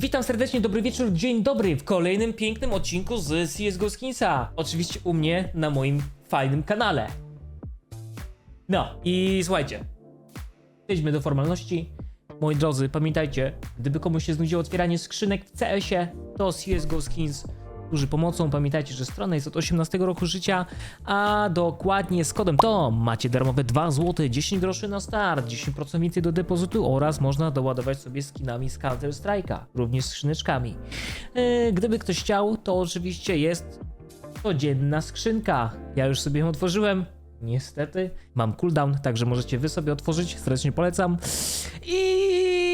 Witam serdecznie, dobry wieczór, dzień dobry w kolejnym pięknym odcinku z CSGO Skinsa. Oczywiście u mnie na moim fajnym kanale. No i słuchajcie, przejdźmy do formalności. Moi drodzy, pamiętajcie, gdyby komuś się znudziło otwieranie skrzynek w CS-ie, to CSGO Skins służy pomocą. Pamiętajcie, że strona jest od 18 roku życia, a dokładnie z kodem TOM macie darmowe 2 zł, 10 groszy na start, 10% więcej do depozytu oraz można doładować sobie skinami z Counter Strike'a, również skrzyneczkami. Yy, gdyby ktoś chciał, to oczywiście jest codzienna skrzynka. Ja już sobie ją otworzyłem. Niestety, mam cooldown, także możecie wy sobie otworzyć, serdecznie polecam. I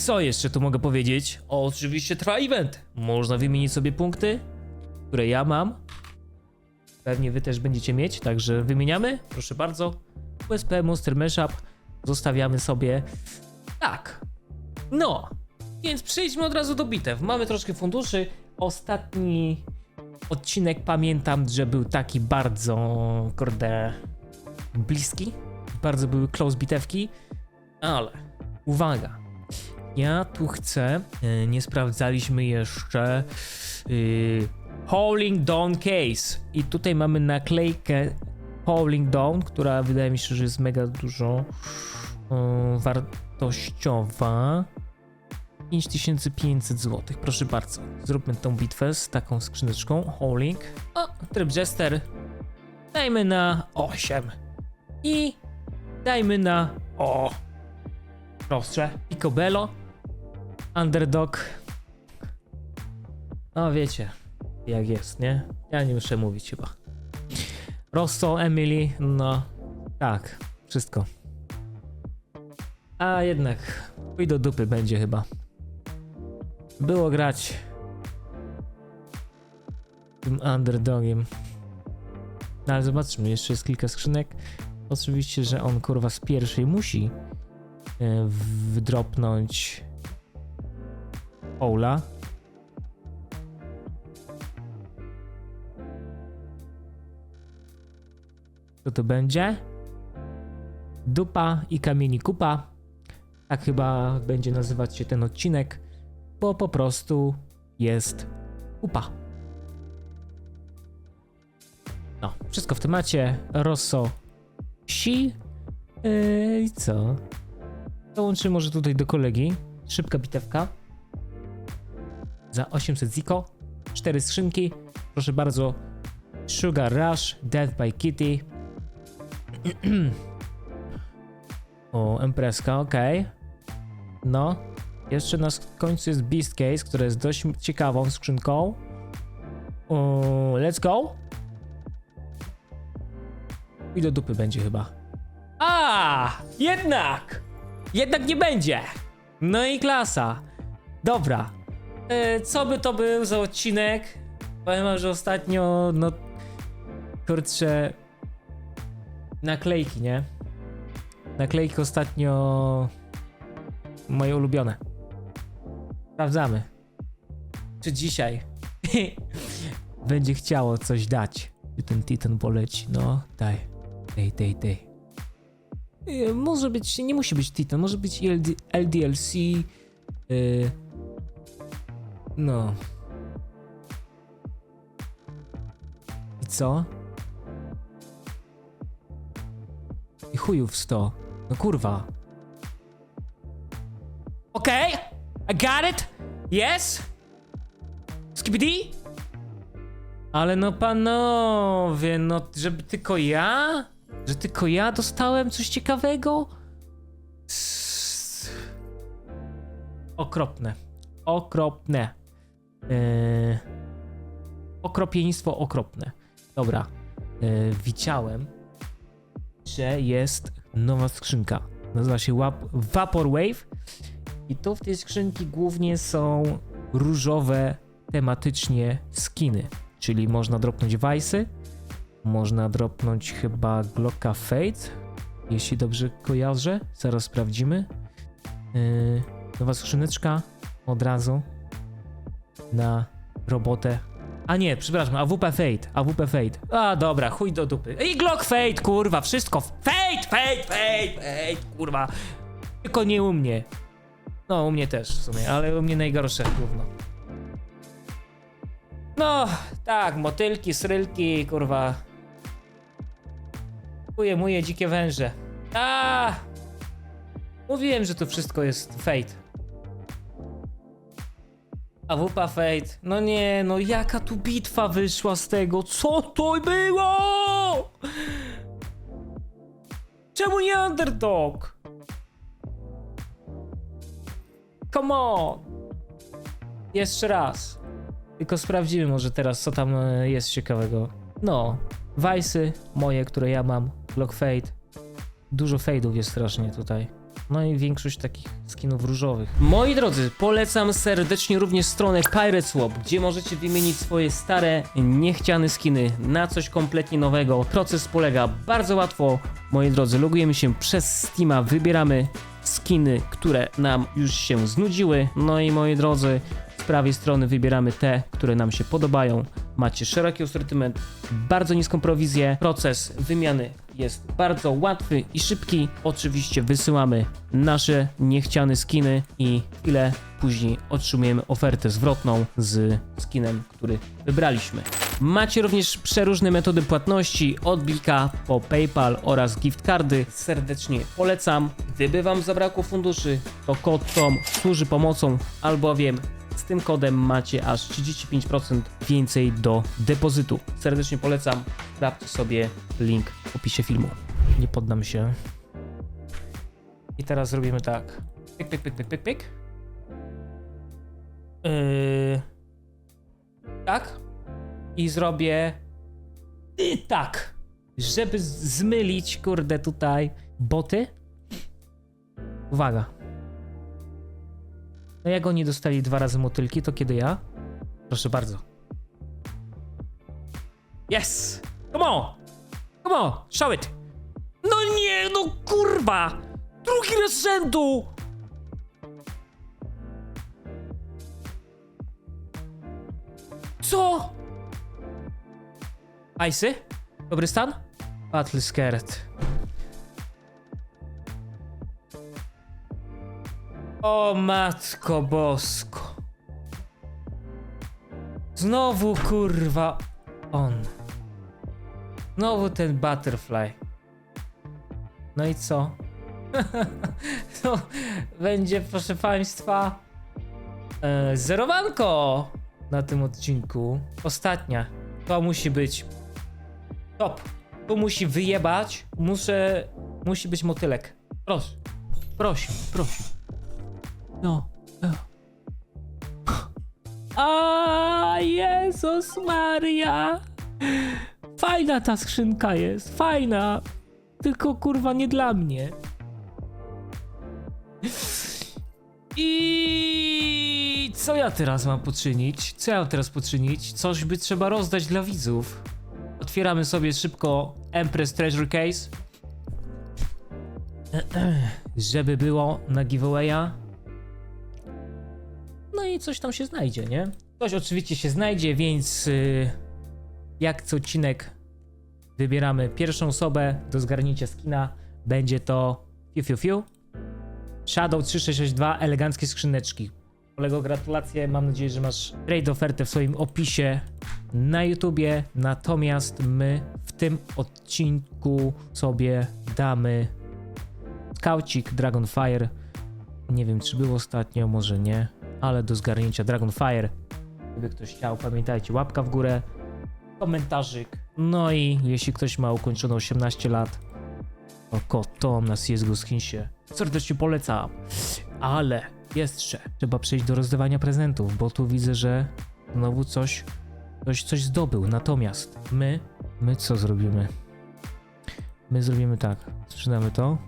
co jeszcze tu mogę powiedzieć? Oczywiście trwa event. Można wymienić sobie punkty, które ja mam. Pewnie wy też będziecie mieć, także wymieniamy. Proszę bardzo. USP Monster Mashup zostawiamy sobie tak. No, więc przejdźmy od razu do bitew. Mamy troszkę funduszy. Ostatni odcinek pamiętam, że był taki bardzo, kurde, bliski. Bardzo były close bitewki, ale uwaga. Ja tu chcę, e, nie sprawdzaliśmy jeszcze yy, Howling Dawn Case i tutaj mamy naklejkę Howling Dawn, która wydaje mi się, że jest mega dużo yy, wartościowa. 5500 zł, proszę bardzo. Zróbmy tą bitwę z taką skrzyneczką. Howling. O, tryb Jester. Dajmy na 8. I dajmy na o. Prostsze. Picobello. Underdog. No wiecie, jak jest, nie? Ja nie muszę mówić chyba. Rosso, Emily, no tak, wszystko. A jednak pój do dupy będzie chyba. Było grać tym underdogiem. No ale zobaczmy, jeszcze jest kilka skrzynek. Oczywiście, że on kurwa z pierwszej musi e, wdropnąć Ola. Co to będzie? Dupa i kamieni kupa. Tak chyba będzie nazywać się ten odcinek, bo po prostu jest kupa. No, wszystko w temacie. Rosso Si. Yy, I co? Dołączy może tutaj do kolegi. Szybka bitewka. Za 800 ziko. Cztery skrzynki. Proszę bardzo. Sugar Rush, Death by Kitty. o, Empreska, ok. No. Jeszcze na końcu jest Beast Case, które jest dość ciekawą skrzynką. O, let's go. I do dupy będzie chyba. A, jednak! Jednak nie będzie! No i klasa. Dobra. E, co by to był za odcinek? Powiem że ostatnio, no... Kurczę... Naklejki, nie? Naklejki ostatnio... Moje ulubione. Sprawdzamy. Czy dzisiaj będzie chciało coś dać. Czy ten Titan poleci? No, daj. Daj, daj, daj. Y, Może być, nie musi być Titan, może być LD, LDLC. y, no. I co? I chujów 100. No kurwa. Okej, I got it. Yes. Skibidi? Ale no panowie, no żeby tylko ja? Że tylko ja dostałem coś ciekawego? Okropne. Okropne. Yy... Okropieństwo okropne. Dobra. Yy, widziałem, że jest nowa skrzynka. Nazywa się Vaporwave. I tu w tej skrzynki głównie są różowe tematycznie skiny. Czyli można dropnąć Vice'y, można dropnąć chyba Glocka Fate, jeśli dobrze kojarzę. Zaraz sprawdzimy. Yy, nowa skrzyneczka od razu na robotę. A nie, przepraszam, AWP Fate, AWP Fate. A dobra, chuj do dupy. I Glock Fate, kurwa, wszystko. Fate, Fate, Fate, Fate, kurwa. Tylko nie u mnie. No, u mnie też w sumie, ale u mnie najgorsze gówno. No, tak, motylki, srylki, kurwa. Kuje muje dzikie węże. A! Mówiłem, że to wszystko jest fate. A wupa fate. No nie, no jaka tu bitwa wyszła z tego? Co to było? Czemu nie underdog? Come on! Jeszcze raz. Tylko sprawdzimy może teraz, co tam e, jest ciekawego. No, Vice'y moje, które ja mam, Block Fade. Dużo fade'ów jest strasznie tutaj. No i większość takich skinów różowych. Moi drodzy, polecam serdecznie również stronę Pirate Swap, gdzie możecie wymienić swoje stare, niechciane skiny na coś kompletnie nowego. Proces polega bardzo łatwo. Moi drodzy, logujemy się przez Steama, wybieramy skiny, które nam już się znudziły. No i moi drodzy, z prawej strony wybieramy te, które nam się podobają. Macie szeroki asortyment, bardzo niską prowizję. Proces wymiany jest bardzo łatwy i szybki. Oczywiście wysyłamy nasze niechciane skiny i chwilę później otrzymujemy ofertę zwrotną z skinem, który wybraliśmy. Macie również przeróżne metody płatności, od Blika po PayPal oraz gift cardy. Serdecznie polecam. Gdyby Wam zabrakło funduszy, to kod TOM służy pomocą, albowiem z tym kodem macie aż 35% więcej do depozytu. Serdecznie polecam. Sprawdźcie sobie link w opisie filmu. Nie poddam się. I teraz zrobimy tak. Pyk, pyk, pyk, pyk, pyk, pyk. Yy... Tak. I zrobię... I tak. Żeby zmylić, kurde, tutaj boty. Uwaga. No jak oni dostali dwa razy motylki, to kiedy ja? Proszę bardzo. Yes! Come on! Come on! Show it! No nie, no kurwa! Drugi raz rzędu! Co? Icy? Dobry stan? Battle scared. O matko bosko. Znowu kurwa on. Znowu ten butterfly. No i co? to będzie, proszę państwa, e, zerowanko na tym odcinku. Ostatnia. To musi być top. Tu musi wyjebać. Muszę, musi być motylek. Proszę, proszę, proszę. No. A Jezus Maria! Fajna ta skrzynka jest, fajna. Tylko kurwa nie dla mnie. I co ja teraz mam poczynić? Co ja mam teraz poczynić? Coś by trzeba rozdać dla widzów. Otwieramy sobie szybko Empress Treasure Case. Żeby było na giveawaya. I coś tam się znajdzie, nie? Coś oczywiście się znajdzie, więc yy, jak co odcinek wybieramy pierwszą osobę do zgarnięcia skina. Będzie to Fiu Fiu Fiu. Shadow 3662, eleganckie skrzyneczki. Kolego, gratulacje. Mam nadzieję, że masz trade ofertę w swoim opisie na YouTubie. Natomiast my w tym odcinku sobie damy skaucik Dragonfire. Nie wiem, czy był ostatnio, może nie, ale do zgarnięcia Dragonfire. Gdyby ktoś chciał, pamiętajcie, łapka w górę, komentarzyk. No i jeśli ktoś ma ukończone 18 lat, to kod Tom na CSGO Skinsie serdecznie polecam. Ale jeszcze trzeba przejść do rozdawania prezentów, bo tu widzę, że znowu coś, ktoś coś zdobył. Natomiast my, my co zrobimy? My zrobimy tak, sprzedamy to,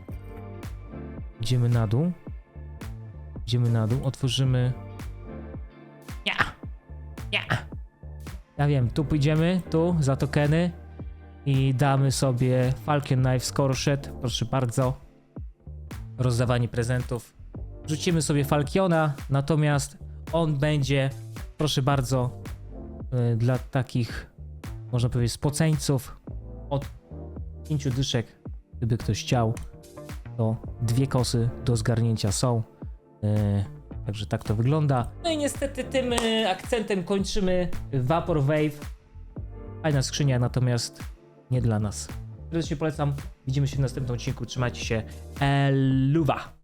idziemy na dół, idziemy na dół, otworzymy... Ja! Ja! Ja wiem, tu pójdziemy, tu, za tokeny i damy sobie Falcon Knife Scorchet, proszę bardzo. Rozdawanie prezentów. Rzucimy sobie Falkiona, natomiast on będzie, proszę bardzo, y, dla takich, można powiedzieć, spoceńców od 5 dyszek, gdyby ktoś chciał, to dwie kosy do zgarnięcia są. Y, Także tak to wygląda. No i niestety tym y, akcentem kończymy Vapor Wave. Fajna skrzynia, natomiast nie dla nas. Serdecznie polecam. Widzimy się w następnym odcinku. Trzymajcie się. Eluwa!